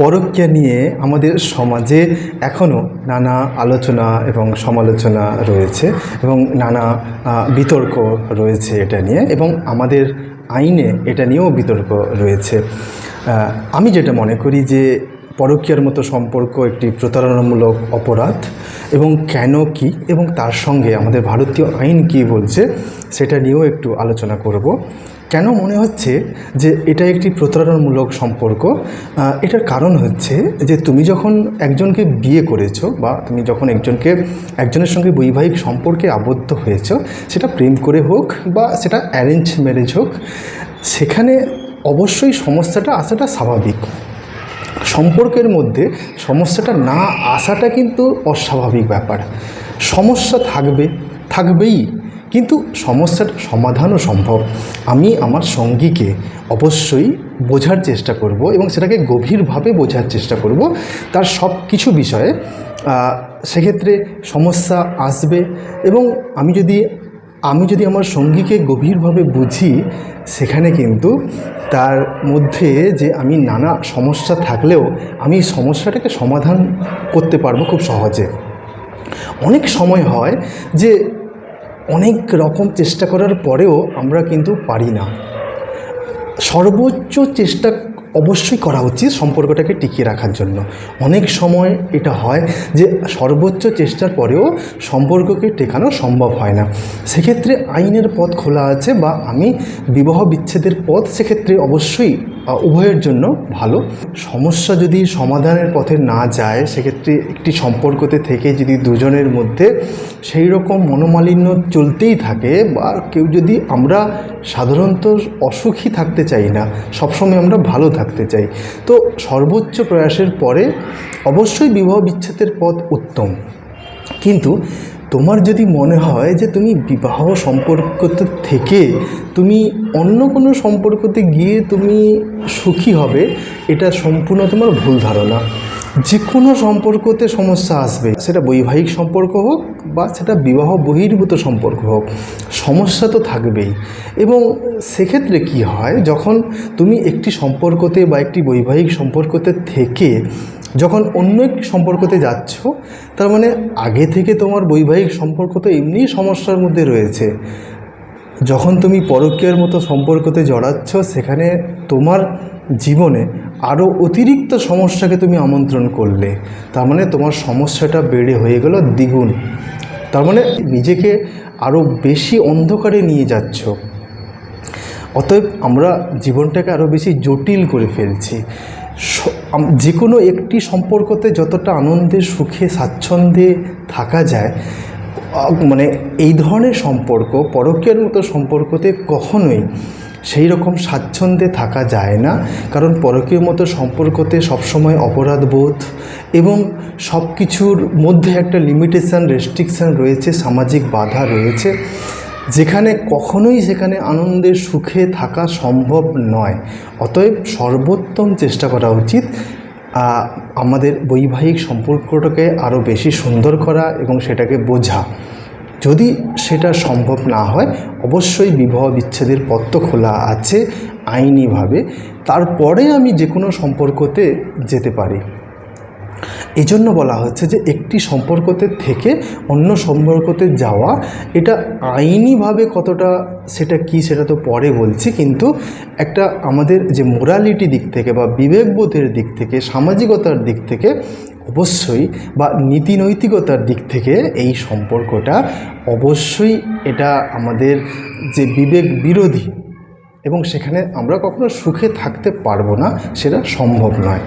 পরকীয়া নিয়ে আমাদের সমাজে এখনও নানা আলোচনা এবং সমালোচনা রয়েছে এবং নানা বিতর্ক রয়েছে এটা নিয়ে এবং আমাদের আইনে এটা নিয়েও বিতর্ক রয়েছে। আমি যেটা মনে করি যে পরকীয়ার মতো সম্পর্ক একটি প্রতারণামূলক অপরাধ এবং কেন কি এবং তার সঙ্গে আমাদের ভারতীয় আইন কি বলছে সেটা নিয়েও একটু আলোচনা করব। কেন মনে হচ্ছে যে এটা একটি প্রতারণামূলক সম্পর্ক? এটার কারণ হচ্ছে যে তুমি যখন একজনকে বিয়ে করেছ বা তুমি যখন একজনকে, একজনের সঙ্গে বৈবাহিক সম্পর্কে আবদ্ধ হয়েছো, সেটা প্রেম করে হোক বা সেটা অ্যারেঞ্জ ম্যারেজ হোক, সেখানে অবশ্যই সমস্যাটা আসাটা স্বাভাবিক। সম্পর্কের মধ্যে সমস্যাটা না আসাটা কিন্তু অস্বাভাবিক ব্যাপার। সমস্যা থাকবে, থাকবেই। কিন্তু সমস্যার সমাধানও সম্ভব। আমি আমার সঙ্গীকে অবশ্যই বোঝার চেষ্টা করব এবং সেটাকে গভীরভাবে বোঝার চেষ্টা করব তার সব কিছু বিষয়ে সেক্ষেত্রে সমস্যা আসবে এবং আমি যদি আমি যদি আমার সঙ্গীকে গভীরভাবে বুঝি, সেখানে কিন্তু তার মধ্যে যে আমি নানা সমস্যা থাকলেও আমি সমস্যাটাকে সমাধান করতে পারব খুব সহজে। অনেক সময় হয় যে অনেক রকম চেষ্টা করার পরেও আমরা কিন্তু পারি না। সর্বোচ্চ চেষ্টা অবশ্যই করা উচিত সম্পর্কটাকে টিকিয়ে রাখার জন্য। অনেক সময় এটা হয় যে সর্বোচ্চ চেষ্টার পরেও সম্পর্ককে টেকানো সম্ভব হয় না। সেক্ষেত্রে আইনের পথ খোলা আছে বা আমি বিবাহ বিচ্ছেদের পথ সেক্ষেত্রে অবশ্যই উভয়ের জন্য ভালো। সমস্যা যদি সমাধানের পথে না যায়, সেক্ষেত্রে একটি সম্পর্কতে থেকে যদি দুজনের মধ্যে সেই রকম মনোমালিন্য চলতেই থাকে বা কেউ যদি আমরা সাধারণত অসুখী থাকতে চাই না, সবসময় আমরা ভালো থাকতে চাই, তো সর্বোচ্চ প্রয়াসের পরে অবশ্যই বিবাহ বিচ্ছেদের পথ উত্তম। কিন্তু তোমার যদি মনে হয় যে তুমি বিবাহ সম্পর্কতে থেকে তুমি অন্য কোনো সম্পর্কতে গিয়ে তুমি সুখী হবে, এটা সম্পূর্ণ তোমার ভুল ধারণা। যে কোনো সম্পর্কতে সমস্যা আসবে, সেটা বৈবাহিক সম্পর্ক হোক বা সেটা বিবাহ বহির্ভূত সম্পর্ক হোক, সমস্যা তো থাকবেই। এবং সেক্ষেত্রে কি হয়, যখন তুমি একটি সম্পর্কতে বা একটি বৈবাহিক সম্পর্কতে থেকে যখন অন্য একটি সম্পর্কতে যাচ্ছ, তার মানে আগে থেকে তোমার বৈবাহিক সম্পর্ক তো এমনিই সমস্যার মধ্যে রয়েছে। যখন তুমি পরকীয়ার মতো সম্পর্কতে জড়াচ্ছ, সেখানে তোমার জীবনে আরও অতিরিক্ত সমস্যাকে তুমি আমন্ত্রণ করলে। তার মানে তোমার সমস্যাটা বেড়ে হয়ে গেল দ্বিগুণ। তার মানে নিজেকে আরও বেশি অন্ধকারে নিয়ে যাচ্ছ। অতএব আমরা জীবনটাকে আরও বেশি জটিল করে ফেলছি। যে কোনো একটি সম্পর্কতে যতটা আনন্দে, সুখে, স্বাচ্ছন্দ্যে থাকা যায় মানে এই ধরনের সম্পর্ক, পরকীয়ার মতো সম্পর্কতে কখনোই সেই রকম স্বাচ্ছন্দ্যে থাকা যায় না। কারণ পরকীয় মতো সম্পর্কতে সবসময় অপরাধবোধ এবং সব কিছুর মধ্যে একটা লিমিটেশান রেস্ট্রিকশান রয়েছে, সামাজিক বাধা রয়েছে। যেখানে কখনোই সেখানে আনন্দের সুখে থাকা সম্ভব নয়। অতএব সর্বোত্তম চেষ্টা করা উচিত আমাদের বৈবাহিক সম্পর্কটাকে আরও বেশি সুন্দর করা এবং সেটাকে বোঝা। যদি সেটা সম্ভব না হয়, অবশ্যই বিবাহ বিচ্ছেদের তো খোলা আছে আইনিভাবে। তারপরে আমি যে কোনো সম্পর্কতে যেতে পারি। এই জন্য বলা হচ্ছে যে একটি সম্পর্কতে থেকে অন্য সম্পর্কতে যাওয়া, এটা আইনিভাবে কতটা, সেটা কি সেটা তো পরে বলছি, কিন্তু একটা আমাদের যে মোরালিটি দিক থেকে বা বিবেকবোধের দিক থেকে, সামাজিকতার দিক থেকে অবশ্যই বা নীতি নৈতিকতার দিক থেকে এই সম্পর্কটা অবশ্যই এটা আমাদের যে বিবেক বিরোধী এবং সেখানে আমরা কখনো সুখে থাকতে পারব না, সেটা সম্ভব নয়।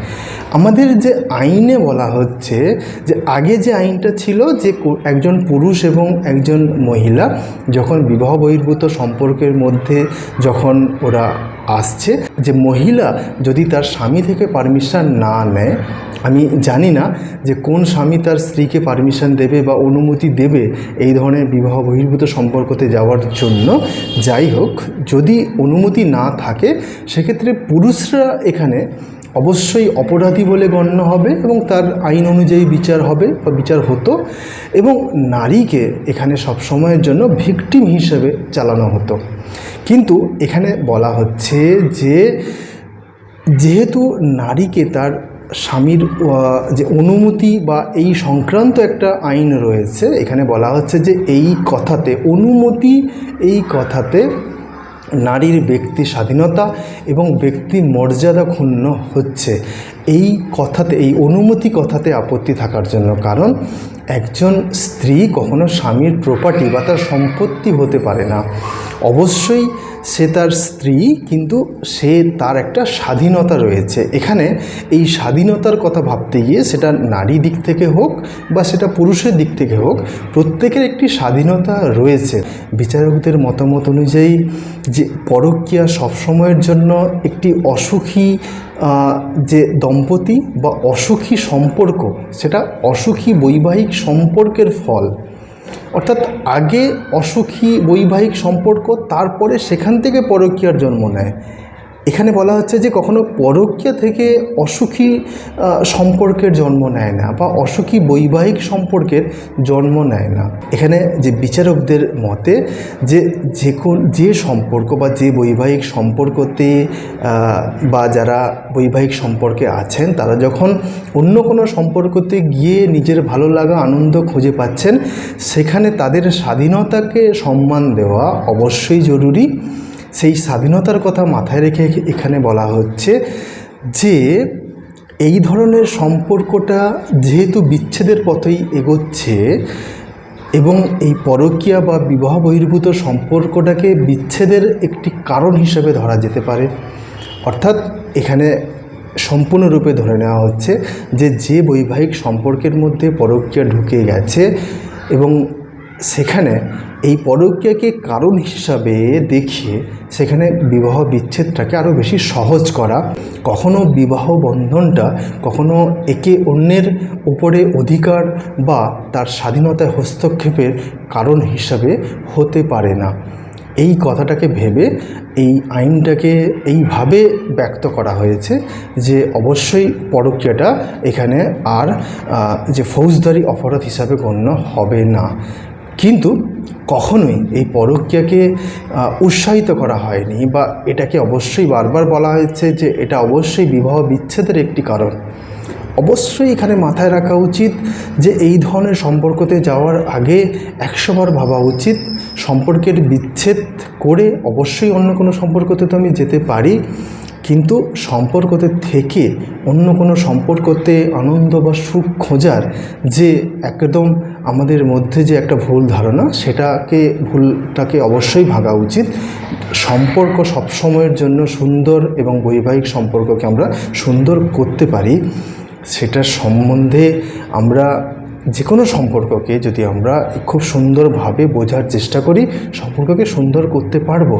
আমাদের যে আইনে বলা হচ্ছে যে, আগে যে আইনটা ছিল যে একজন পুরুষ এবং একজন মহিলা যখন বিবাহ বহির্ভূত সম্পর্কের মধ্যে যখন ওরা আসছে যে মহিলা যদি তার স্বামী থেকে পারমিশন না নেয়, আমি জানি না যে কোন স্বামী তার স্ত্রীকে পারমিশন দেবে বা অনুমতি দেবে এই ধরনের বিবাহ বহির্ভূত সম্পর্কতে যাওয়ার জন্য। যাই হোক, যদি অনুমতি না থাকে, সেক্ষেত্রে পুরুষরা এখানে অবশ্যই অপরাধী বলে গণ্য হবে এবং তার আইন অনুযায়ী বিচার হবে বা বিচার হতো এবং নারীকে এখানে সব সময়ের জন্য ভিকটিম হিসেবে চালানো হতো। কিন্তু এখানে বলা হচ্ছে যে যেহেতু নারীকে তার স্বামীর যে অনুমতি বা এই সংক্রান্ত একটা আইন রয়েছে, এখানে বলা হচ্ছে যে এই কথাতে, অনুমতি এই কথাতে নারীর ব্যক্তি স্বাধীনতা এবং ব্যক্তি মর্যাদা ক্ষুণ্ণ হচ্ছে। এই কথাতে, এই অনুমতি কথাতে আপত্তি থাকার জন্য। কারণ, একজন স্ত্রী কখনো স্বামীর প্রপার্টি বা তার সম্পত্তি হতে পারে না। অবশ্যই সে তার স্ত্রী, কিন্তু সে তার একটা স্বাধীনতা রয়েছে। এখানে এই স্বাধীনতার কথা ভাবতে গিয়ে সেটা নারী দিক থেকে হোক বা সেটা পুরুষের দিক থেকে হোক, প্রত্যেকের একটি স্বাধীনতা রয়েছে। বিচারকদের মতামত অনুযায়ী যে পরকীয়া সবসময়ের জন্য একটি অসুখী যে দম্পতি বা অসুখী সম্পর্ক, সেটা অসুখী বৈবাহিক সম্পর্কের ফল। অর্থাৎ আগে অসুখী বৈবাহিক সম্পর্ক তারপরে সেখান থেকে পরকীয়ার জন্ম নেয়। এখানে বলা হচ্ছে যে কখনো পরকীয়া থেকে অসুখী সম্পর্কের জন্ম নেয় না বা অসুখী বৈবাহিক সম্পর্কের জন্ম নেয় না। এখানে যে বিচারকদের মতে যে যে কোন যে সম্পর্ক বা যে বৈবাহিক সম্পর্কতে বা যারা বৈবাহিক সম্পর্কে আছেন, তারা যখন অন্য কোনো সম্পর্কতে গিয়ে নিজের ভালো লাগা, আনন্দ খুঁজে পাচ্ছেন, সেখানে তাদের স্বাধীনতাকে সম্মান দেওয়া অবশ্যই জরুরি। সেই স্বাধীনতার কথা মাথায় রেখে এখানে বলা হচ্ছে যে এই ধরনের সম্পর্কটা যেহেতু বিচ্ছেদের পথেই এগোচ্ছে এবং এই পরকীয়া বা বিবাহ বহির্ভূত সম্পর্কটাকে বিচ্ছেদের একটি কারণ হিসেবে ধরা যেতে পারে। অর্থাৎ এখানে সম্পূর্ণরূপে ধরে নেওয়া হচ্ছে যে যে বৈবাহিক সম্পর্কের মধ্যে পরকীয়া ঢুকে গেছে এবং সেখানে এই পরকীয়াকে কারণ হিসাবে দেখিয়ে সেখানে বিবাহ বিচ্ছেদটাকে আরও বেশি সহজ করা, কখনো বিবাহ বন্ধনটা কখনো একে অন্যের উপরে অধিকার বা তার স্বাধীনতায় হস্তক্ষেপের কারণ হিসাবে হতে পারে না। এই কথাটাকে ভেবে, এই আইনটাকে এইভাবে ব্যক্ত করা হয়েছে যে অবশ্যই পরকীয়াটা এখানে আর যে ফৌজদারি অপরাধ হিসাবে গণ্য হবে না। কিন্তু কখনোই এই পরকীয়াকে উৎসাহিত করা হয়নি বা এটাকে অবশ্যই বারবার বলা হয়েছে যে এটা অবশ্যই বিবাহ বিচ্ছেদের একটি কারণ। অবশ্যই এখানে মাথায় রাখা উচিত যে এই ধরনের সম্পর্কতে যাওয়ার আগে একশোবার ভাবা উচিত। সম্পর্কের বিচ্ছেদ করে অবশ্যই অন্য কোনো সম্পর্কতে তো আমি যেতে পারি। কিন্তু সম্পর্কতে থেকে অন্য কোনো সম্পর্কতে আনন্দ বা সুখ খোঁজার যে একদম আমাদের মধ্যে যে একটা ভুল ধারণা, সেটাকে, ভুলটাকে অবশ্যই ভাঙা উচিত। সম্পর্ক সবসময়ের জন্য সুন্দর এবং বৈবাহিক সম্পর্ককে আমরা সুন্দর করতে পারি। সেটার সম্বন্ধে আমরা যে কোনো সম্পর্ককে যদি আমরা খুব সুন্দরভাবে বোঝার চেষ্টা করি, সম্পর্ককে সুন্দর করতে পারব।